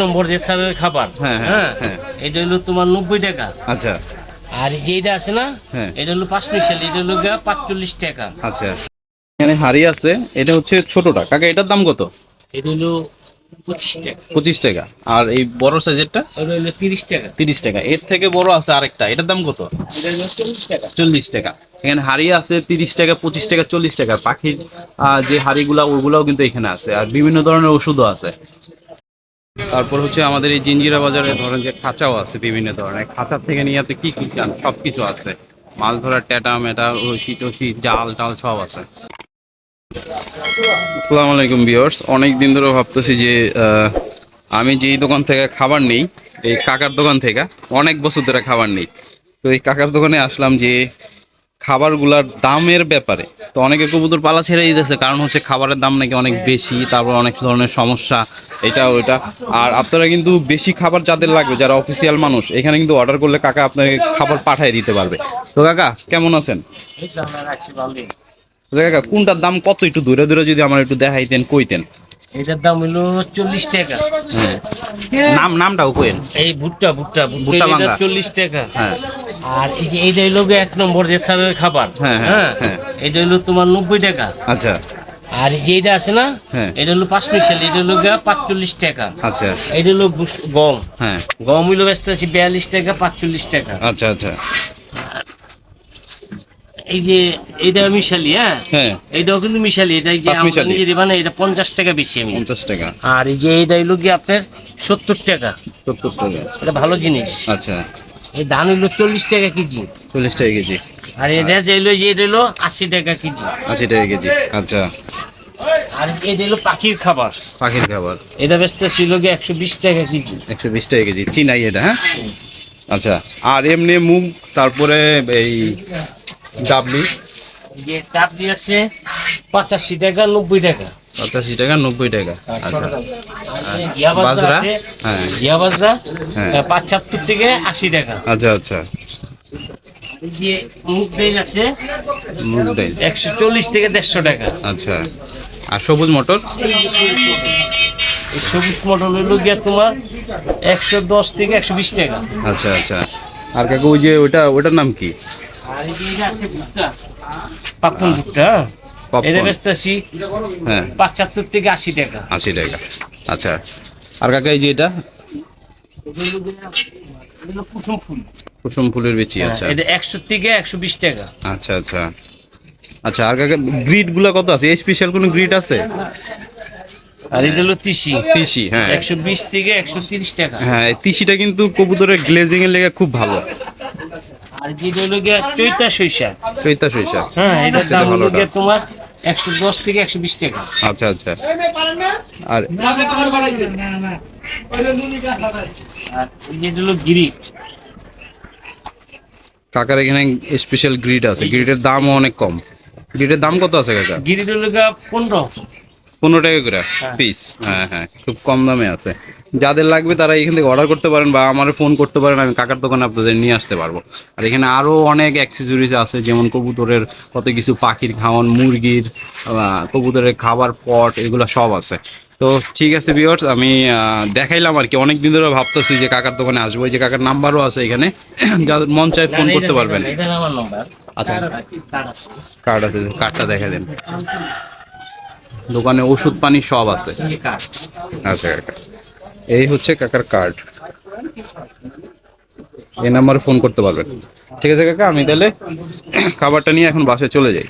নম্বর রেস্টারের খাবার হ্যাঁ, হ্যাঁ, হ্যাঁ হ্যাঁ। এটা হলো তোমার নব্বই টাকা। আচ্ছা। আর যেটা আছে না। এটা হলো পাঁচ মিশাল এটা হলো গিয়া পাঁচচল্লিশ টাকা। আচ্ছা। এখানে হাড়ি আছে এটা হচ্ছে ছোটটা। কাকা এটার দাম কত? এটা হলো পঁচিশ টাকা। পঁচিশ টাকা। আর এই বড় সাইজেরটা এটা হলো তিরিশ টাকা। তিরিশ টাকা। এর থেকে বড় আছে আরেকটা। এটার দাম কত? চল্লিশ টাকা। এখানে হাড়ি আছে তিরিশ টাকা পঁচিশ টাকা চল্লিশ টাকা। পাখির যে হাড়িগুলা ওগুলাও কিন্তু এখানে আছে। আর বিভিন্ন ধরনের ওষুধও আছে। তারপর হচ্ছে আমাদের এই জিঞ্জিরা বাজারে ধরেন যে খাঁচাও আছে বিভিন্ন ধরনের। খাঁচার থেকে নিয়ে আপনি কি কি চান? সব কিছু আছে। মাছ ধরার ট্যাটা মেটা, রশি টসি জাল টাল সব আছে। আসসালামু আলাইকুম ভিউয়ার্স। অনেক দিন ধরে ভাবতেছি যে আমি যেই দোকান থেকে খাবার নেই, এই কাকার দোকান থেকে, অনেক বছর ধরে খাবার নেই। তো এই কাকার দোকানে আসলাম যে খাবারগুলার দামের ব্যাপারে। তো অনেকে কবুতর পালা ছেড়ে দিতেছে কারণ হচ্ছে খাবারের দাম নাকি অনেক বেশি তারপর অনেক ধরনের সমস্যা এটা ওইটা আর আপনারা কিন্তু বেশি খাবার যাদের লাগবে যারা অফিসিয়াল মানুষ এখানে কিন্তু অর্ডার করলে কাকা আপনাকে খাবার পাঠিয়ে দিতে পারবে। তো কাকা কেমন আছেন? কাকা কোনটার দাম কত একটু দূরে দূরে যদি আমার একটু দেখাইতেন কইতেন? এটার দাম হলো চল্লিশ টাকা। নাম নামটাও কইেন এই ভুট্টা ভুট্টা ভুট্টা ভুট্টা চল্লিশ টাকা। হ্যাঁ। আর এই যে এইটা হলো এক নম্বর রেস্টারের খাবার হ্যাঁ, হ্যাঁ, হ্যাঁ? হ্যাঁ। এটা হলো তোমার নব্বই টাকা। আচ্ছা। আর যেটা আছে না। এটা হলো পাঁচ মিশাল এটা হলো পাঁচচল্লিশ টাকা। আচ্ছা। এটা হলো গম। হ্যাঁ। গম হইল ব্যস্ত আছি বিয়াল্লিশ টাকা পাঁচচল্লিশ টাকা। আচ্ছা আচ্ছা। এই যে এটা মিশালি হ্যাঁ? হ্যাঁ। এইটাও কিন্তু মিশালি এটা যে আমরা। নিজেরই বানাই এটা পঞ্চাশ টাকা বেশি আমি। পঞ্চাশ টাকা। আর এই যে এইটা হইল গিয়ে আপনার সত্তর টাকা। সত্তর টাকা। এটা ভালো জিনিস। আচ্ছা। এই ধান হইল চল্লিশ টাকা কেজি। চল্লিশ টাকা কেজি। আর এটা যে হইল যে এটা হলো আশি টাকা কেজি। আশি টাকা কেজি আচ্ছা। আর এটা হলো পাখির খাবার। পাখির খাবার। এটা ব্যস্ত ছিল গিয়ে একশো বিশ টাকা কেজি। একশো বিশ টাকা কেজি চিনাই এটা হ্যাঁ? আচ্ছা আর এমনি মুগ তারপরে এই ডাবলি। এই টাবলি আছে পঁচাশি টাকা নব্বই টাকা। পঁচাশি টাকা নব্বই টাকা। আচ্ছা। ইয়া বাজরা? হ্যাঁ। ইয়া বাজরা হ্যাঁ। পাঁচাত্তর থেকে আশি টাকা। আচ্ছা আচ্ছা। মুগ ডাইল আছে মুগ একশো চল্লিশ থেকে দেড়শো টাকা। আচ্ছা। আর সবুজ মটর? সবুজ মটর গিয়া তোমার একশো দশ থেকে একশো বিশ টাকা। আচ্ছা আচ্ছা। আর কাকু ওই যে ওটা ওটার নাম কি? আর এটা আছে ভুট্টা। পাপন ভুট্টা? পাপন। এটা ব্যস্ত আছি হ্যাঁ। পাঁচাত্তর থেকে আশি টাকা। আশি টাকা। আচ্ছা। আর কাকা এই যে এটা? এটা এটা কুসুম ফুল। কুসুম ফুলের বেচি আচ্ছা। এটা একশো থেকে একশো বিশ টাকা। আচ্ছা আচ্ছা। আচ্ছা আর কাকা গ্রিডগুলা কত আছে? স্পেশাল কোনো গ্রিড আছে? আর এটা হলো তিসি। তিসি হ্যাঁ। একশো বিশ থেকে একশো তিরিশ টাকা। হ্যাঁ তিসিটা কিন্তু কবুতরের গ্লেজিং এর লেগে খুব ভালো। আর যেটা হলো গিয়া চৈতা সরিষা। চৈতা সরিষা। হ্যাঁ এটার সেটা দাম হলো গিয়া তোমার একশো দশ থেকে একশো বিশ টাকা। আচ্ছা আচ্ছা। আর হলো গিরি কাকার এখানে স্পেশাল গ্রিড আছে। গ্রিডের দামও অনেক কম। গ্রিডের দাম কত আছে কাকা? গিরিটা হলো পনেরো। পনেরো টাকা করে পিস হ্যাঁ হ্যাঁ খুব কম দামে আছে। যাদের লাগবে তারা এখান থেকে অর্ডার করতে পারেন বা আমার ফোন করতে পারেন আমি কাকার দোকানে আপনাদের নিয়ে আসতে পারব। আর এখানে আরও অনেক অ্যাক্সেসরিজ আছে যেমন কবুতরের কত কিছু পাখির খাওয়ান মুরগির কবুতরের খাবার পট এগুলো সব আছে। তো ঠিক আছে বিয়ার্স আমি দেখাইলাম আর কি। অনেক দিন ধরে ভাবতেছি যে কাকার দোকানে আসব। এই যে কাকার নাম্বারও আছে এখানে। যাদের মন চায় ফোন করতে পারবেন। আচ্ছা। কার্ড আছে কার্ডটা দেখা দেন। দোকানে ওষুধ, পানি সব আছে। আচ্ছা কাকা। এই হচ্ছে কাকার কার্ড এই নাম্বারে ফোন করতে পারবেন। ঠিক আছে, কাকা? আমি তাহলে খাবারটা নিয়ে এখন বাসে চলে যাই।